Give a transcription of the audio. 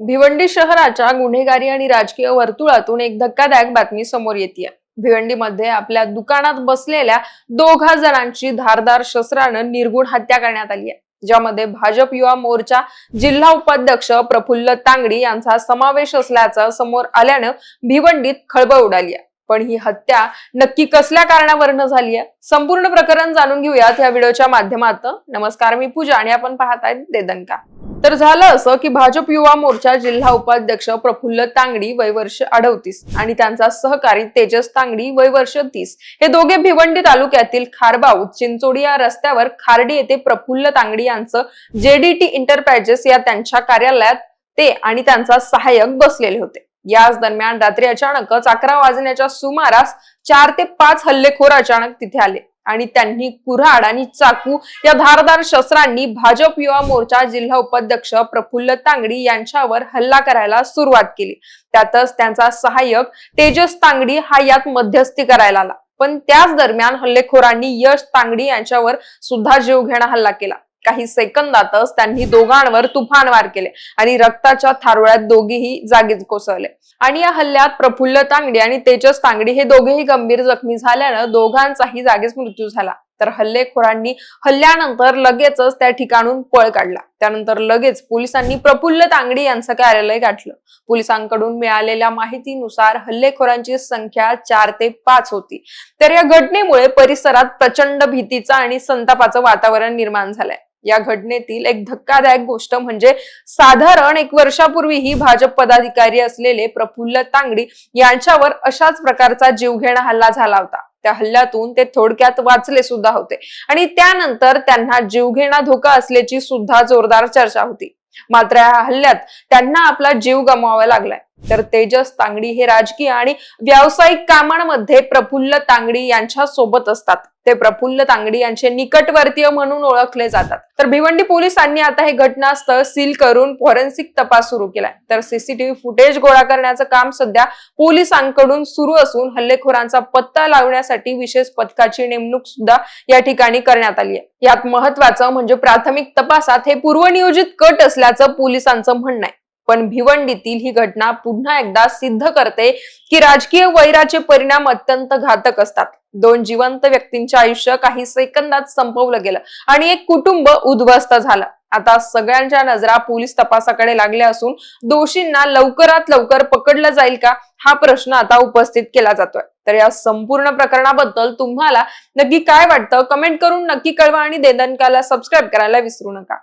भिवंडी शहराच्या गुन्हेगारी आणि राजकीय वर्तुळातून एक धक्कादायक बातमी समोर येते भिवंडीमध्ये आपल्या दुकानात बसलेल्या दोघा जणांची धारदार शस्त्रानं निर्गुण हत्या करण्यात आली आहे ज्यामध्ये भाजप युवा मोर्चा जिल्हा उपाध्यक्ष प्रफुल्ल तांगडी यांचा समावेश असल्याचं समोर आल्यानं भिवंडीत खळबळ उडाली आहे पण ही हत्या नक्की कसल्या कारणावरनं झाली आहे? संपूर्ण प्रकरण जाणून घेऊयात या व्हिडिओच्या माध्यमातून नमस्कार मी पूजा आणि आपण पाहत आहेत देदनका. तर झालं असं की भाजप युवा मोर्चा जिल्हा उपाध्यक्ष प्रफुल्ल तांगडी वय वर्ष अडवतीस आणि त्यांचा सहकारी तेजस तांगडी वय वर्ष तीस. हे दोघे भिवंडी तालुक्यातील खारबाव चिंचोडी या रस्त्यावर खारडी येथे प्रफुल्ल तांगडी यांचं जेडीटी इंटरप्राइजेस या त्यांच्या कार्यालयात ते आणि त्यांचा सहाय्यक बसलेले होते. याच दरम्यान रात्री अचानकच अकरा वाजण्याच्या सुमारास चार ते पाच हल्लेखोर अचानक तिथे आले आणि त्यांनी कुऱ्हाड आणि चाकू या धारदार शस्त्रांनी भाजप युवा मोर्चा जिल्हा उपाध्यक्ष प्रफुल्ल तांगडी यांच्यावर हल्ला करायला सुरुवात केली. त्यातच त्यांचा सहाय्यक तेजस तांगडी हा यात मध्यस्थी करायला आला. पण त्याच दरम्यान हल्लेखोरांनी यश तांगडी यांच्यावर सुद्धा जीवघेणा हल्ला केला. काही सेकंदातच त्यांनी दोघांवर तुफान वार केले. आणि रक्ताच्या थारोळ्यात दोघेही जागीच कोसळले. आणि या हल्ल्यात प्रफुल्ल तांगडी आणि तेजस तांगडी हे दोघेही गंभीर जखमी झाल्यानं दोघांचाही जागीच मृत्यू झाला. तर हल्लेखोरांनी हल्ल्यानंतर लगेचच त्या ठिकाणून पळ काढला. त्यानंतर लगेच पोलिसांनी प्रफुल्ल तांगडी यांचं कार्यालय गाठलं. पोलिसांकडून मिळालेल्या माहितीनुसार हल्लेखोरांची संख्या चार ते पाच होती. तर या घटनेमुळे परिसरात प्रचंड भीतीचा आणि संतापाचं वातावरण निर्माण झालंय. या घटनेतील एक धक्कादायक गोष्ट म्हणजे साधारण एक वर्षापूर्वी ही भाजप पदाधिकारी असलेले प्रफुल्ल तांगडी यांच्यावर अशाच प्रकारचा जीवघेणा हल्ला झाला होता. त्या हल्ल्यातून ते थोडक्यात वाचले सुद्धा होते. आणि त्यानंतर त्यांना जीवघेणा धोका असल्याची सुद्धा जोरदार चर्चा होती. मात्र या हल्ल्यात त्यांना आपला जीव गमवावा लागलाय. तर तेजस तांगडी हे राजकीय आणि व्यावसायिक कामांमध्ये प्रफुल्ल तांगडी यांच्या सोबत असतात. ते प्रफुल्ल तांगडी यांचे निकटवर्तीय म्हणून ओळखले जातात. तर भिवंडी पोलिसांनी आता हे घटनास्थळ सील करून फॉरेन्सिक तपास सुरू केलाय. तर सीसीटीव्ही फुटेज गोळा करण्याचं काम सध्या पोलिसांकडून सुरू असून हल्लेखोरांचा पत्ता लावण्यासाठी विशेष पथकाची नेमणूक सुद्धा या ठिकाणी करण्यात आली आहे. यात महत्वाचं म्हणजे प्राथमिक तपासात हे पूर्वनियोजित कट असल्याचं पोलिसांचं म्हणणं आहे. पण भिवंडीतील ही घटना पुन्हा एकदा सिद्ध करते की राजकीय वैराचे परिणाम अत्यंत घातक असतात. दोन जिवंत व्यक्तींचे आयुष्य काही सेकंदात संपवलं गेलं आणि एक कुटुंब उद्ध्वस्त झालं. आता सगळ्यांच्या नजरा पोलीस तपासाकडे लागल्या असून दोषींना लवकरात लवकर पकडलं जाईल का? हा प्रश्न आता उपस्थित केला जातोय. तर या संपूर्ण प्रकरणाबद्दल तुम्हाला नक्की काय वाटतं? कमेंट करून नक्की कळवा आणि देदनकाला सबस्क्राईब करायला विसरू नका.